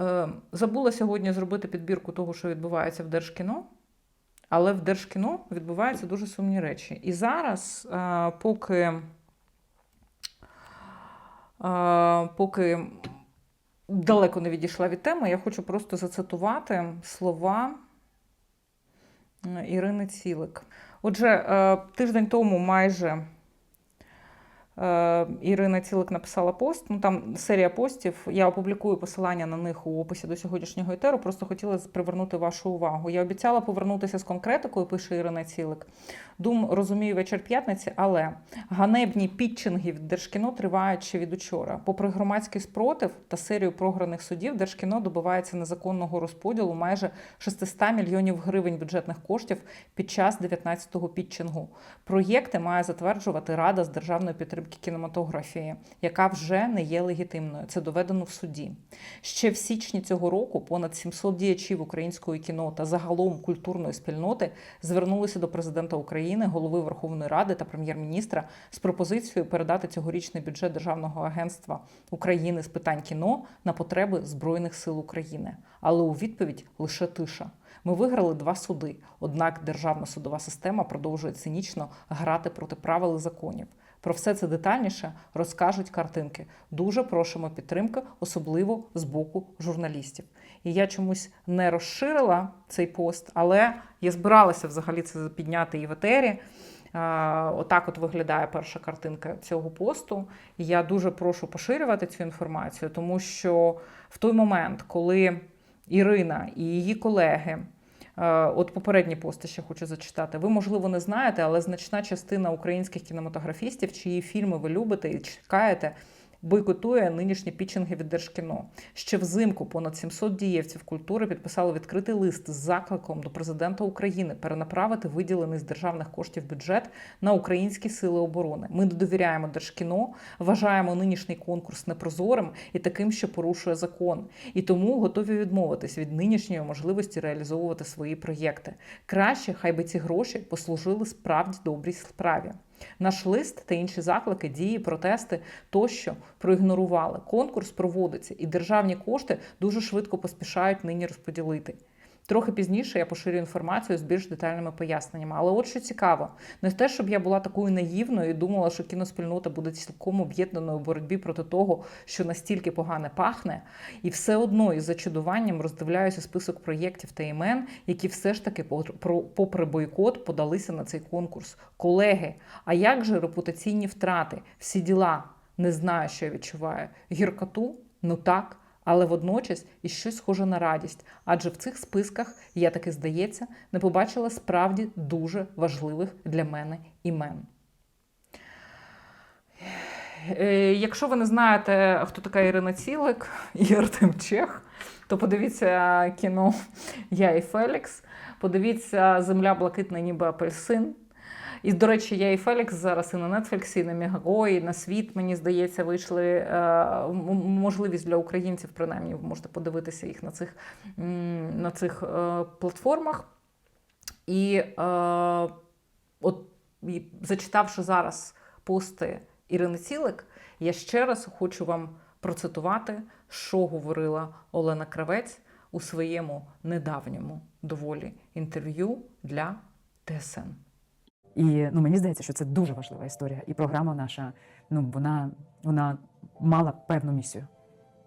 Е, Забула сьогодні зробити підбірку того, що відбувається в Держкіно, але в Держкіно відбуваються дуже сумні речі. І зараз, е, поки, е, поки далеко не відійшла від теми, я хочу просто зацитувати слова Ірини Цілик. Отже, тиждень тому майже. Е, Ірина Цілик написала пост. Ну там серія постів. Я опублікую посилання на них у описі до сьогоднішнього етеру. Просто хотіла привернути вашу увагу. Я обіцяла повернутися з конкретикою, пише Ірина Цілик. Дум розумію вечір п'ятниці, але ганебні підчинги від Держкіно тривають ще від учора. Попри громадський спротив та серію програних судів, Держкіно добивається незаконного розподілу майже 600 мільйонів гривень бюджетних коштів під час 19-го підчингу. Проєкти має затверджувати Рада з державної підтримки кінематографії, яка вже не є легітимною. Це доведено в суді. Ще в січні цього року понад 700 діячів української кіно та загалом культурної спільноти звернулися до президента України, голови Верховної Ради та прем'єр-міністра з пропозицією передати цьогорічний бюджет Державного агентства України з питань кіно на потреби Збройних сил України. Але у відповідь лише тиша. Ми виграли два суди. Однак державна судова система продовжує цинічно грати проти правил і законів. Про все це детальніше розкажуть картинки. Дуже просимо підтримки, особливо з боку журналістів. І я чомусь не розширила цей пост, але я збиралася взагалі це підняти і в етері. Отак от виглядає перша картинка цього посту. Я дуже прошу поширювати цю інформацію, тому що в той момент, коли Ірина і її колеги. Е, От попередні пости ще хочу зачитати. Ви, можливо, не знаєте, але значна частина українських кінематографістів, чиї фільми ви любите і чекаєте, бойкотує нинішні пітчинги від Держкіно. Ще взимку понад 700 дієвців культури підписали відкритий лист з закликом до президента України перенаправити виділений з державних коштів бюджет на українські сили оборони. Ми не довіряємо Держкіно, вважаємо нинішній конкурс непрозорим і таким, що порушує закон, і тому готові відмовитись від нинішньої можливості реалізовувати свої проєкти. Краще, хай би ці гроші послужили справді добрій справі. Наш лист та інші заклики, дії, протести тощо проігнорували. Конкурс проводиться, і державні кошти дуже швидко поспішають нині розподілити. Трохи пізніше я поширю інформацію з більш детальними поясненнями. Але от що цікаво, не те, щоб я була такою наївною і думала, що кіноспільнота буде цілком об'єднаною у боротьбі проти того, що настільки погане пахне, і все одно із зачудуванням роздивляюся список проєктів та імен, які все ж таки, попри бойкот, подалися на цей конкурс. Колеги, а як же репутаційні втрати? Всі діла не знаю, що я відчуваю. Гіркоту? Ну так але водночас і щось схоже на радість. Адже в цих списках, я таки здається, не побачила справді дуже важливих для мене імен. Е, Якщо ви не знаєте, хто така Ірина Цілик і Артем Чех, то подивіться кіно Я і Фелікс, подивіться Земля блакитна, ніби апельсин. І, до речі, я і Фелікс зараз і на Нетфліксі, і на Мегаго, і на світ, мені здається, вийшли е, можливість для українців, принаймні, ви можете подивитися їх на цих на цих е, платформах. І е, от і зачитавши зараз пости Ірини Цілик, я ще раз хочу вам процитувати, що говорила Олена Кравець у своєму недавньому доволі інтерв'ю для ТСН. І ну мені здається, що це дуже важлива історія. І програма наша, ну вона вона мала певну місію.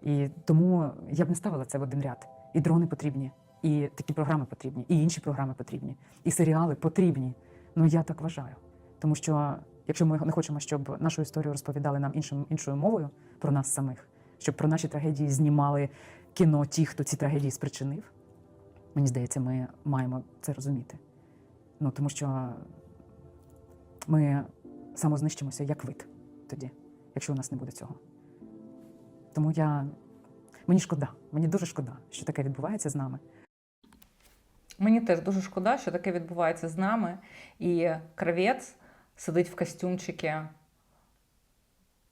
І тому я б не ставила це в один ряд. І дрони потрібні, і такі програми потрібні, і інші програми потрібні, і серіали потрібні. Ну я так вважаю. Тому що якщо ми не хочемо, щоб нашу історію розповідали нам іншим іншою мовою про нас самих, щоб про наші трагедії знімали кіно, ті, хто ці трагедії спричинив, мені здається, ми маємо це розуміти. Ну тому що ми самознищимося як вид тоді, якщо у нас не буде цього. Тому я мені шкода, мені дуже шкода, що таке відбувається з нами. Мені теж дуже шкода, що таке відбувається з нами. І кравець сидить в костюмчики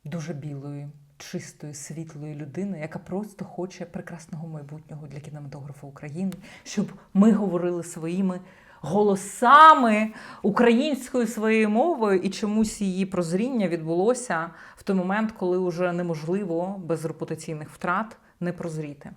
дуже білої, чистої, світлої людини, яка просто хоче прекрасного майбутнього для кінематографа України, щоб ми говорили своїми голосами українською своєю мовою, і чомусь її прозріння відбулося в той момент, коли вже неможливо без репутаційних втрат не прозріти.